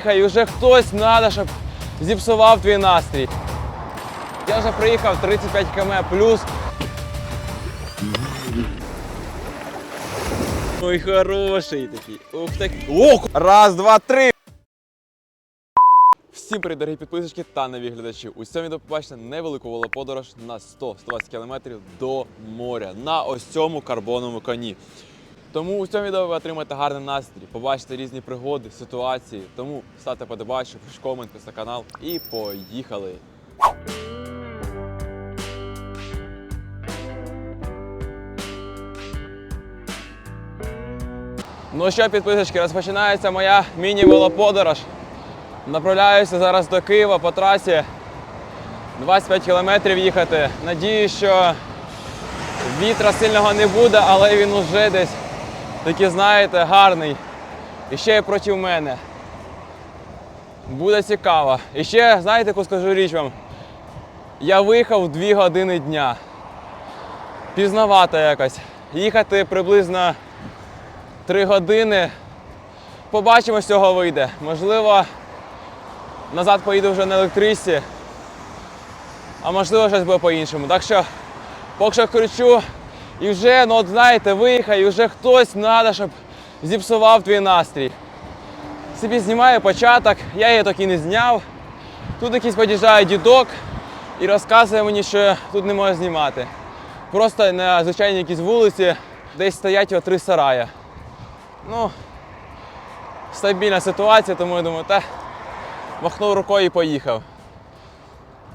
Хай уже хтось треба, щоб зіпсував твій настрій. Я вже приїхав 35 км плюс. Ой, хороший такий. Ух так. Ох! Раз, два, три. Всім привіт, дорогі підписчики та нові глядачі. У цьому відео невелику велоподорож на 100-120 км до моря на ось цьому карбоновому коні. Тому у цьому відео ви отримаєте гарний настрій, побачите різні пригоди, ситуації. Тому ставте подобайку, пиш комент, на канал і поїхали! Ну що, підписочки, розпочинається моя міні-велоподорож. Направляюся зараз до Києва по трасі. 25 кілометрів їхати. Надію, що вітра сильного не буде, але він уже десь такий, знаєте, гарний. І ще проти мене. Буде цікаво. І ще, знаєте, яку скажу річ вам. Я виїхав 2 години дня. Пізнавато якось. Їхати приблизно 3 години. Побачимо, з цього вийде. Можливо, назад поїду вже на електричці, а можливо, щось буде по-іншому. Так що, поки що кричу, і вже, ну от знаєте, виїхав, і вже хтось треба, щоб зіпсував твій настрій. Собі знімаю початок, я її так і не зняв. Тут якийсь під'їжджає дідок і розказує мені, що тут не можна знімати. Просто на звичайній якійсь вулиці десь стоять о три сарая. Ну, стабільна ситуація, тому я думаю, та махнув рукою і поїхав.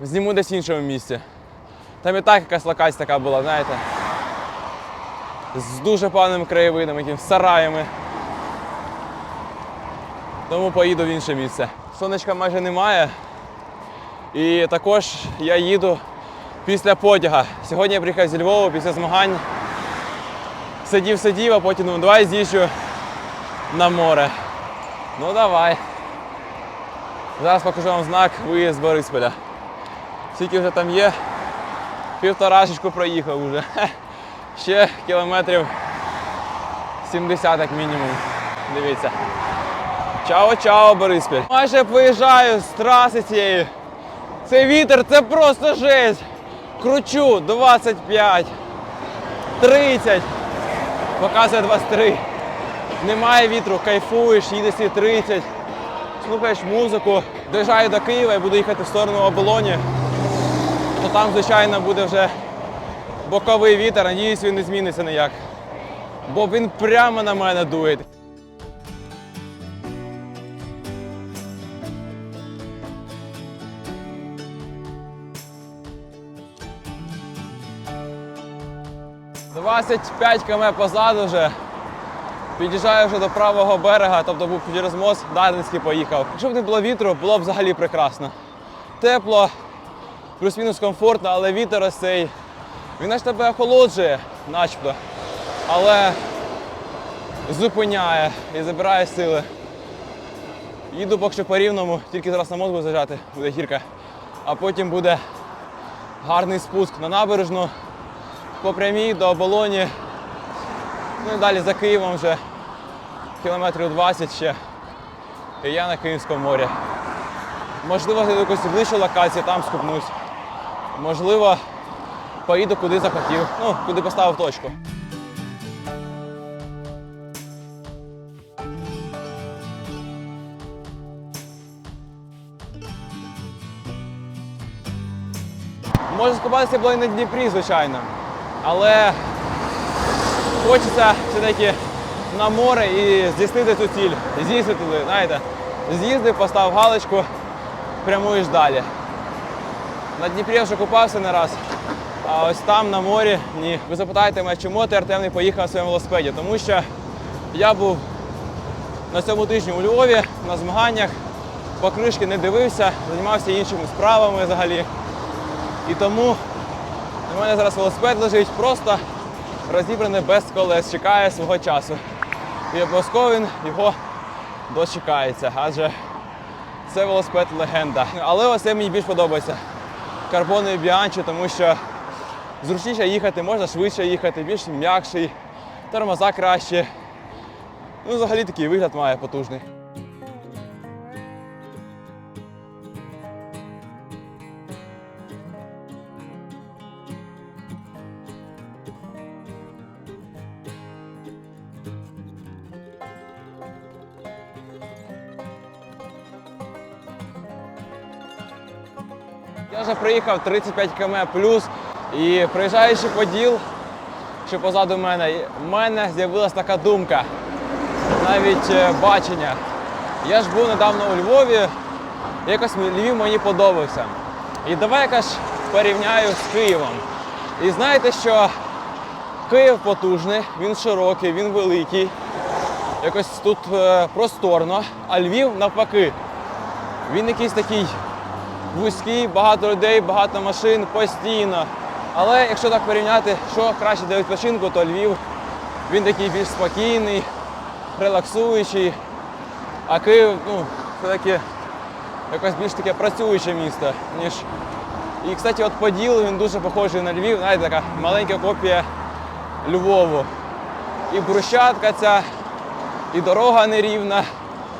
Зніму десь в іншому місці. Там і так якась локація така була, знаєте. З дуже поганим краєвидом, якимось сараями. Тому поїду в інше місце. Сонечка майже немає. І також я їду після потяга. Сьогодні я приїхав зі Львова після змагань. Сидів, сидів, а потім ну, давай з'їжджу на море. Ну давай. Зараз покажу вам знак виїзд з Борисполя. Скільки вже там є? Півторашечку проїхав вже. Ще кілометрів 70 як мінімум. Дивіться. Чао-чао, Бориспіль. Майже виїжджаю з траси цієї. Цей вітер це просто жесть. Кручу 25, 30, показує 23. Немає вітру, кайфуєш, їдеш і 30, слухаєш музику. Доїжджаю до Києва і буду їхати в сторону оболоні. То там, звичайно, буде вже боковий вітер, надіюсь, він не зміниться ніяк. Бо він прямо на мене дує. «25 км позаду вже. Під'їжджаю вже до правого берега, тобто був через мост, Дарницький поїхав. Якщо б не було вітру, було б взагалі прекрасно. Тепло, плюс-мінус комфортно, але вітер ось цей. Він аж тебе охолоджує, начебто. Але зупиняє і забирає сили. Їду поки що по рівному, тільки зараз на мост буду заїжджати, буде гірка. А потім буде гарний спуск на набережну, по прямій до оболоні. Ну і далі за Києвом вже кілометрів 20 ще. І я на Київському морі. Можливо, до якоїсь ближчої локації, там скупнусь. Можливо, поїду куди захотів. Ну, куди поставив точку. Може скупатися було і на Дніпрі, звичайно. Але хочеться все-таки на море і здійснити цю ціль. З'їздити, знаєте. З'їздив, постав галочку, прямуєш далі. На Дніпрі я вже купався не раз, а ось там на морі ні. Ви запитаєте мене, чому ти Артем не поїхав на своєму велосипеді? Тому що я був на цьому тижні у Львові на змаганнях, по книжки не дивився, займався іншими справами взагалі. І тому у мене зараз велосипед лежить просто розібраний без колес, чекає свого часу. І обов'язково він його дочекається, адже це велосипед легенда. Але ось це мені більш подобається. Карбонові біанчі, тому що зручніше їхати, можна швидше їхати, більш м'якший, тормоза краще. Ну, взагалі такий вигляд має потужний. Я вже проїхав 35 км плюс і приїжджаючи по діл, що позаду мене, в мене з'явилася така думка, навіть е, бачення. Я ж був недавно у Львові, якось Львів мені подобався. І давай якось порівняю з Києвом. І знаєте, що Київ потужний, він широкий, він великий. Якось тут е, просторно, а Львів навпаки. Він якийсь такий вузький, багато людей, багато машин постійно. Але якщо так порівняти, що краще для відпочинку, то Львів він такий більш спокійний, релаксуючий. А Київ, ну, все-таки якось більш таке працююче місто, ніж. І, кстати, от Поділ він дуже похожий на Львів, знаєте, така маленька копія Львову. І брусчатка ця, і дорога нерівна,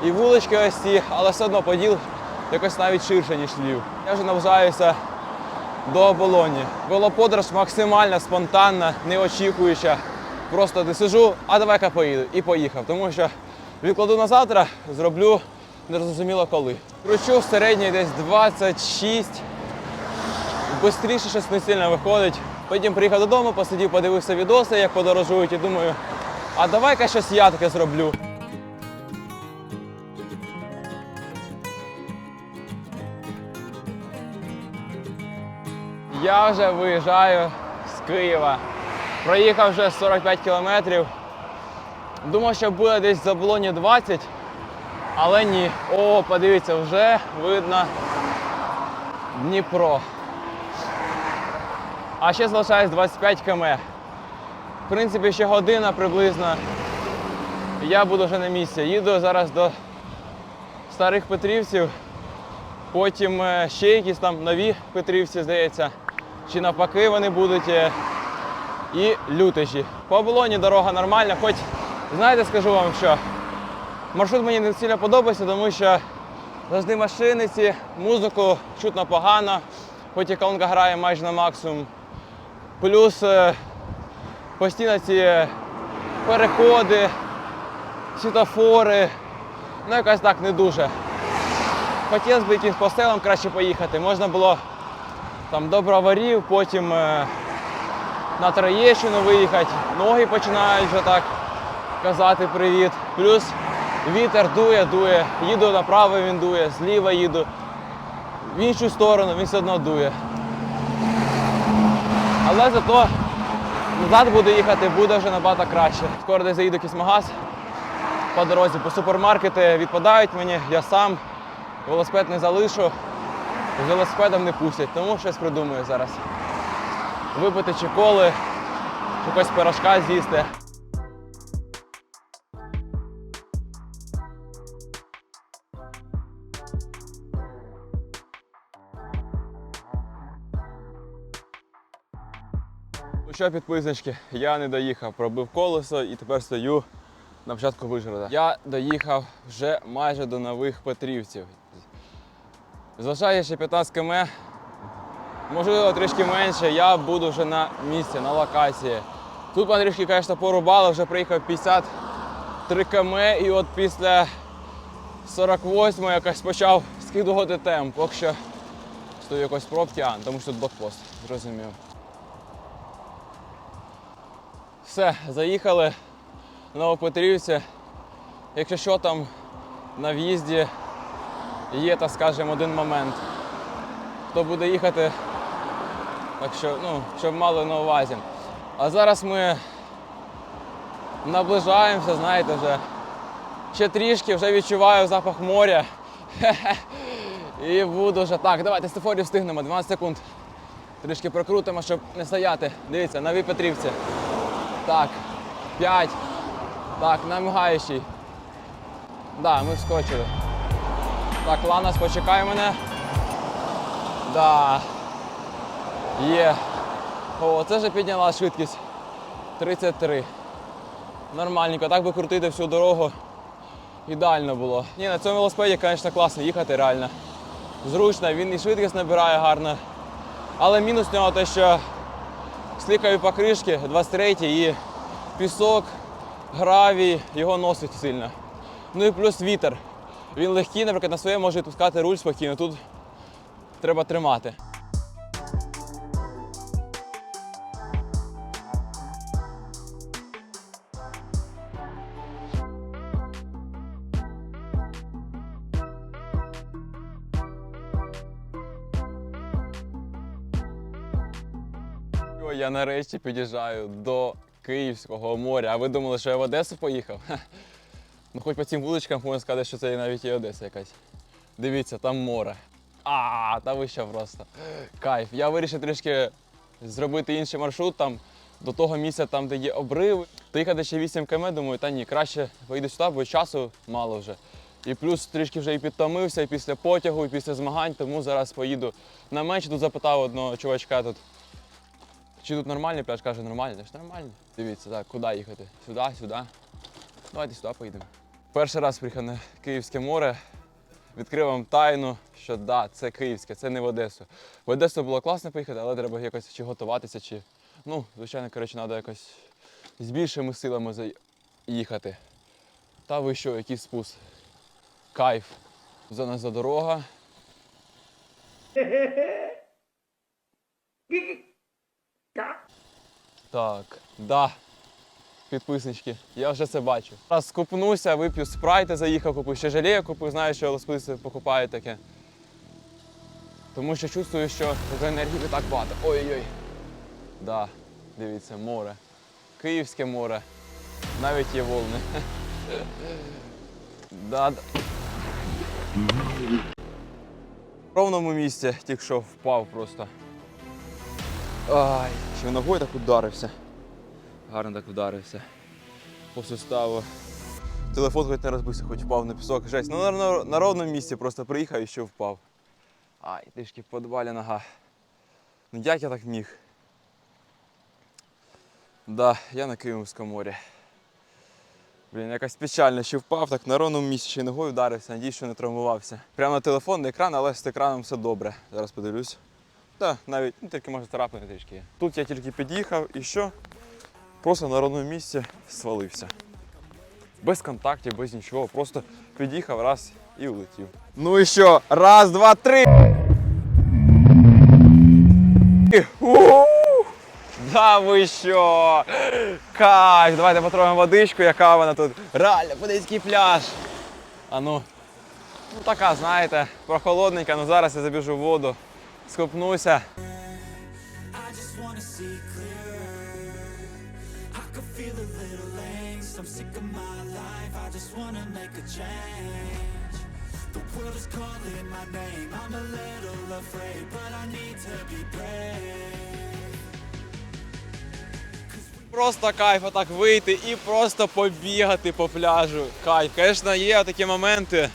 і вулички ось ці, але все одно Поділ якось навіть ширше, ніж Львів. Я вже наближаюся до оболоні. Велоподорож максимально спонтанна, неочікуюча. Просто де сижу, а давай-ка поїду. І поїхав. Тому що відкладу на завтра, зроблю незрозуміло коли. Кручу в середній десь 26. Бистріше щось не сильно виходить. Потім приїхав додому, посидів, подивився відоси, як подорожують, і думаю, а давай-ка щось я таке зроблю. Я вже виїжджаю з Києва. Проїхав вже 45 кілометрів. Думав, що буде десь за блоні 20, але ні. О, подивіться, вже видно Дніпро. А ще залишається 25 км. В принципі, ще година приблизно. Я буду вже на місці. Їду зараз до старих Петрівців. Потім е, ще якісь там нові Петрівці, здається. Чи навпаки вони будуть. е, І лютежі. По оболоні дорога нормальна, хоч знаєте, скажу вам, що маршрут мені не сильно подобається, тому що завжди машини ці, музику чутно погано, хоч і колонка грає майже на максимум. Плюс е, постійно ці переходи, світофори. Ну, якось так не дуже. Хотілося б якимось поселам краще поїхати. Можна було там до броварів, потім е, на Троєщину виїхати. Ноги починають вже так казати привіт. Плюс вітер дує, дує. Їду направо, він дує, зліва їду. В іншу сторону він все одно дує. Але зато назад буду їхати, буде вже набагато краще. Скоро десь заїду в якийсь магаз по дорозі, бо супермаркети відпадають мені, я сам велосипед не залишу, з велосипедом не пустять, тому щось придумаю зараз. Випити чи коли, якось пирожка з'їсти. Ну що, підписнички, я не доїхав, пробив колесо і тепер стою на початку Вишгорода. Я доїхав вже майже до нових Петрівців. Залишає ще 15 км, можливо, трішки менше, я буду вже на місці, на локації. Тут мене трішки, звісно, порубало, вже приїхав 53 км і от після 48 якось почав скидувати темп. Поки що стою якось в пробці, а, тому що тут блокпост, зрозумів. Все, заїхали в Новопетрівці. Якщо що там на в'їзді є, так скажемо, один момент. Хто буде їхати, так що, ну, щоб мали на увазі. А зараз ми наближаємося, знаєте, вже ще трішки, вже відчуваю запах моря. І буду вже так. Давайте стефорію встигнемо, 12 секунд. Трішки прокрутимо, щоб не стояти. Дивіться, нові Петрівці. Так, 5. Так, намигаючий. Да, ми вскочили. Так, Ланас, почекай мене. Да. Є. О, це вже підняла швидкість. 33. Нормальненько. Так би крутити всю дорогу. Ідеально було. Ні, на цьому велосипеді, звісно, класно їхати реально. Зручно, він і швидкість набирає гарно. Але мінус в нього те, що слікаві покришки 23 і пісок, гравій, його носить сильно. Ну і плюс вітер. Він легкий, наприклад, на своєму може відпускати руль спокійно. Тут треба тримати. Я нарешті під'їжджаю до Київського моря. А ви думали, що я в Одесу поїхав? Ну, хоч по цим вуличкам можна сказати, що це навіть і Одеса якась. Дивіться, там море. А, та ви що просто. Кайф. Я вирішив трішки зробити інший маршрут там до того місця, там, де є обриви. Доїхати ще 8 км, думаю, та ні, краще поїду сюди, бо часу мало вже. І плюс трішки вже і підтомився, і після потягу, і після змагань, тому зараз поїду на менше. Тут запитав одного чувачка тут. Чи тут нормальний пляж? Каже, нормальний. Я ж нормальний. Дивіться, так, куди їхати? Сюди, сюди. Давайте сюди поїдемо. Перший раз приїхав на Київське море. Відкрив вам тайну, що да, це Київське, це не в Одесу. В Одесу було класно поїхати, але треба якось чи готуватися, чи. Ну, звичайно, коротше, треба якось з більшими силами заїхати. Та ви що, який спуск. Кайф. За нас за дорога. Так, да. Підписнички, я вже це бачу. Раз скупнуся, вип'ю спрайти, заїхав, купив ще жалею купив, знаю, що лосписи покупають таке. Тому що чувствую, що вже енергії не так багато. Ой-ой-ой. Да, дивіться, море. Київське море. Навіть є волни. Да. да. В ровному місці тільки що впав просто. Ай, ще ногою так ударився. Гарно так вдарився. По суставу. Телефон хоч не розбився, хоч впав на пісок. Жесть. Ну на, на, ровному місці просто приїхав і ще впав. Ай, трішки подбалі нога. Ну як я так міг? Да, я на Київському морі. Блін, якось печально, що впав, так на ровному місці ще ногою вдарився, надіюсь, що не травмувався. Прямо на телефон, на екран, але з екраном все добре. Зараз подивлюсь. Так, навіть ну, тільки може царапини трішки. Тут я тільки під'їхав і що? Просто на ровному місці свалився. Без контактів, без нічого. Просто під'їхав раз і улетів. Ну і що? Раз, два, три. Да ви що? Кайф! Давайте потрогаємо водичку, яка вона тут. Реально, подивіться пляж. А ну. Ну така, знаєте, прохолодненька, ну зараз я забіжу в воду, скупнуся. I'm sick of my life. I just wanna make a change. The world is calling my name. I'm a little afraid, but I need to be brave. Просто кайф отак вийти і просто побігати по пляжу. Кайф. Звісно, є такі моменти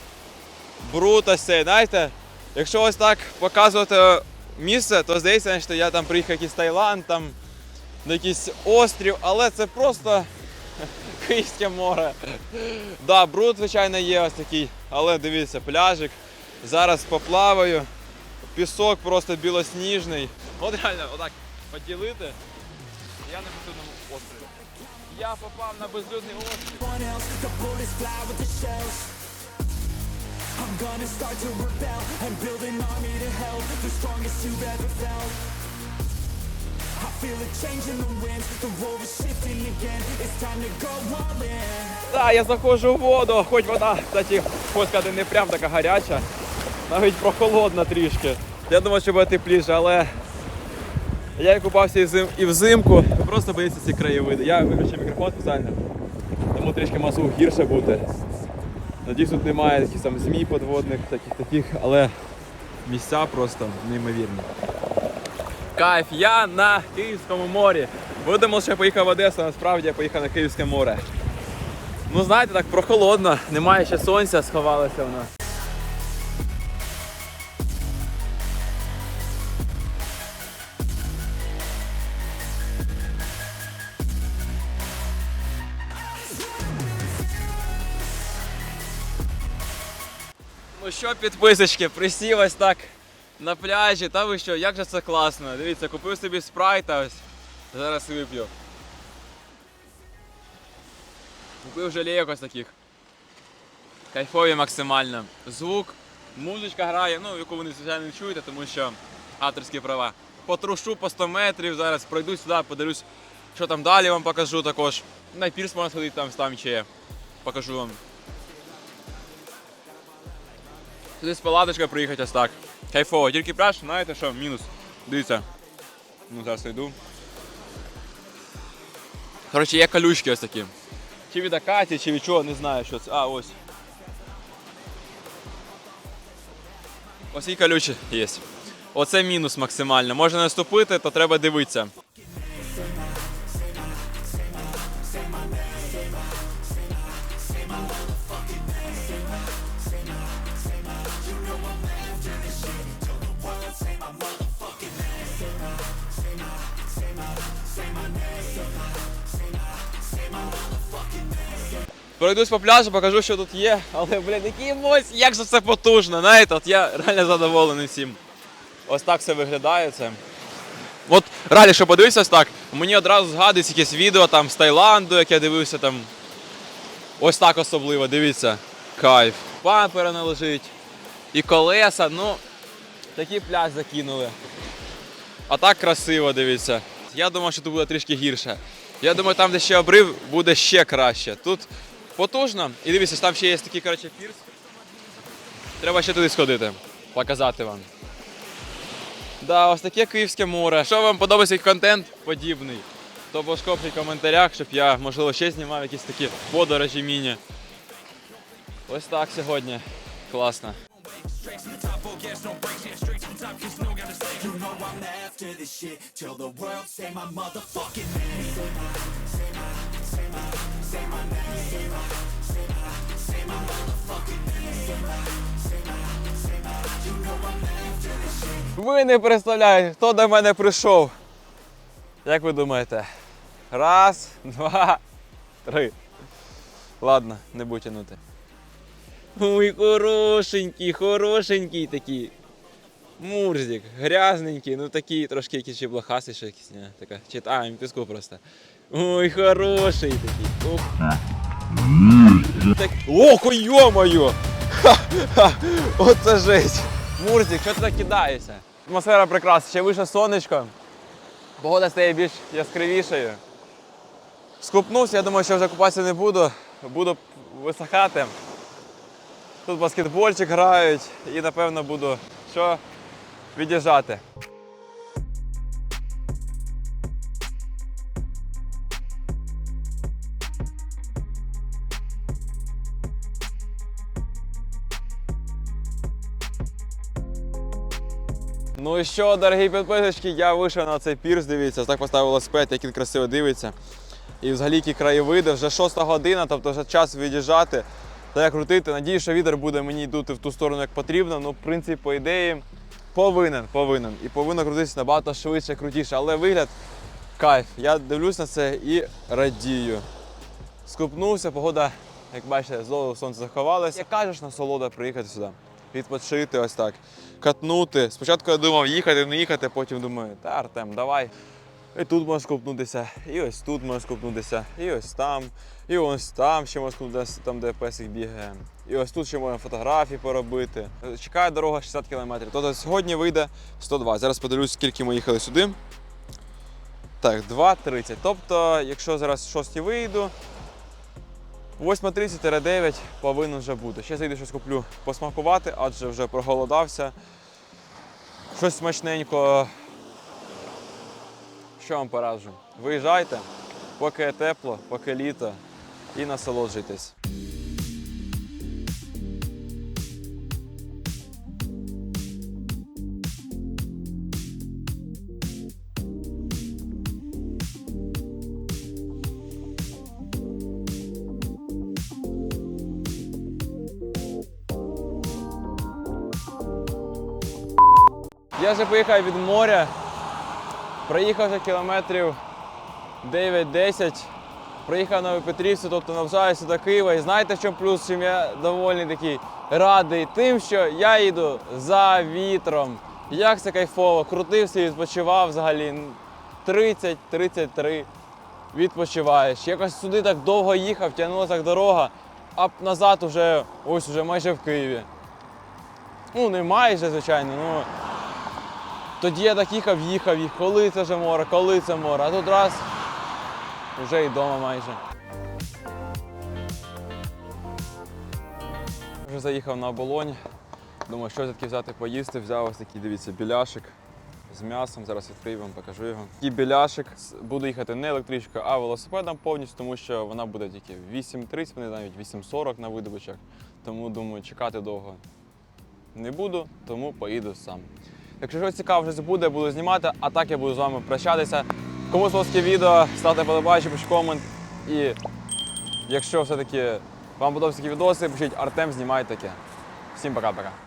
брутості, знаєте, якщо ось так показувати місце, то здається, що я там приїхав якийсь Таїланд, там на якийсь острів, але це просто Київське море. Да, бруд, звичайно, є ось такий, але дивіться, пляжик. Зараз поплаваю. Пісок просто білосніжний. От реально, отак поділити. Я на безлюдному острові. Я попав на безлюдний острів. I'm gonna start to rebel and build an army to help. The strongest you've ever felt. I feel a change in the winds. The roar is shifting again. It's time to go all in. Так, я заходжу в воду, хоч вода, кстати, сказати, не прям така гаряча, навіть прохолодна трішки. Я думав, що буде тепліше, але я і купався і, взим, і взимку. Просто боїться ці краєвиди. Я виключив мікрофон спеціально, тому трішки масу гірше бути. Надіюсь, тут немає якихось там змій подводних, таких таких, але місця просто неймовірні. Кайф, я на Київському морі. Видимо, що я поїхав в Одесу, а насправді я поїхав на Київське море. Ну, знаєте, так прохолодно, немає ще сонця, сховалося воно. Ну що, підписочки, присівась так на пляжі, та ви що, як же це класно. Дивіться, купив собі спрайта ось. Зараз вип'ю. Купив жалейок ось таких. Кайфові максимально. Звук, музичка грає, ну яку ви звичайно не чуєте, тому що авторські права. Потрушу по 100 метрів, зараз пройду сюди, подивлюсь, що там далі вам покажу також. На пірс можна сходити, там, там ще є. Покажу вам. Сюди з палаточкою приїхати ось так. Кайфово, тільки пляж, знаєте що, мінус. Дивіться. Ну зараз йду. Коротше, є калючки ось такі. Чи від акації, чи від чого, не знаю що це. А, ось. Ось і калючі є. Оце мінус максимально. Можна наступити, то треба дивитися. Пройдусь по пляжу, покажу, що тут є. Але, блін, який емоції, як же це потужно. Знаєте, от я реально задоволений всім. Ось так все виглядає це. От реально, що подивився так, мені одразу згадується якесь відео там з Таїланду, як я дивився там. Ось так особливо, дивіться. Кайф. Пампера не лежить. І колеса, ну, такий пляж закинули. А так красиво, дивіться. Я думав, що тут буде трішки гірше. Я думаю, там, де ще обрив, буде ще краще. Тут потужно. І дивіться, там ще є такий, коротше, пірс. Треба ще туди сходити, показати вам. Да, ось таке Київське море. Якщо вам подобається контент подібний, то обов'язково в коментарях, щоб я, можливо, ще знімав якісь такі подорожі міні. Ось так сьогодні. Класно. Say my name. Ви не представляєте, хто до мене прийшов. Як ви думаєте? Раз, два, три. Ладно, не буду тянути. Ой, хорошенький, хорошенький такий. Мурзик, грязненький, ну такий трошки якийсь ще блохастий, ще якийсь, не, така. Чи, а, він піску просто. Ой, хороший такий. Ух. Так... Ох, йо-моє! Оце жесть! Мурзик, що ти так кидаєшся? Атмосфера прекрасна, ще вийшло сонечко. Погода стає більш яскравішою. Скупнувся, я думаю, що вже купатися не буду. Буду висохати. Тут баскетбольчик грають і напевно буду що від'їжджати. Ну і що, дорогі підписочки, я вийшов на цей пірс, дивіться, так поставив велосипед, як він красиво дивиться. І взагалі які краєвиди, вже 6 година, тобто вже час від'їжджати та як крутити. Надію, що вітер буде мені йдути в ту сторону, як потрібно. Ну, в принципі, по ідеї, повинен, повинен. І повинно крутитися набагато швидше, крутіше. Але вигляд кайф. Я дивлюсь на це і радію. Скупнувся, погода, як бачите, знову сонце заховалося. Як кажеш, насолода приїхати сюди. Відпочити ось так, катнути. Спочатку я думав їхати, не їхати, потім думаю, та Артем, давай. І тут можна скупнутися, і ось тут можна скупнутися, і ось там, і ось там ще можна скупнутися, там, де песик бігає. І ось тут ще можна фотографії поробити. Чекає дорога 60 км. Тобто сьогодні вийде 102. Зараз подивлюсь, скільки ми їхали сюди. Так, 2.30. Тобто, якщо зараз 6 вийду, 8.30-9 повинен вже бути. Ще зайду щось куплю посмакувати, адже вже проголодався. Щось смачненько. Що вам пораджу? Виїжджайте, поки тепло, поки літо, і насолоджуйтесь. Я вже поїхав від моря. Проїхав вже кілометрів 9-10. Приїхав на Петрівцю, тобто навчаюся до Києва. І знаєте, що плюс, чим я довольний такий радий? Тим, що я їду за вітром. Як це кайфово, крутився і відпочивав взагалі 30-33 відпочиваєш. Якось сюди так довго їхав, тягнулася дорога, а назад уже ось уже майже в Києві. Ну, не майже, звичайно, ну. Тоді я так їхав, їхав, їх, коли це вже море, коли це море, а тут раз вже і вдома майже. Вже заїхав на оболонь. Думаю, що таки взяти поїсти, взяв ось такий, дивіться, біляшик з м'ясом. Зараз відкрию вам, покажу його. І біляшик. Буду їхати не електричкою, а велосипедом повністю, тому що вона буде тільки 8.30, вони навіть 8.40 на видобичах. Тому думаю, чекати довго не буду, тому поїду сам. Якщо щось цікаве щось буде, буду знімати, а так я буду з вами прощатися. Кому сподобалось відео, ставте подобайки, пишіть комент. І якщо все-таки вам подобаються такі відоси, пишіть Артем, знімай таке. Всім пока-пока.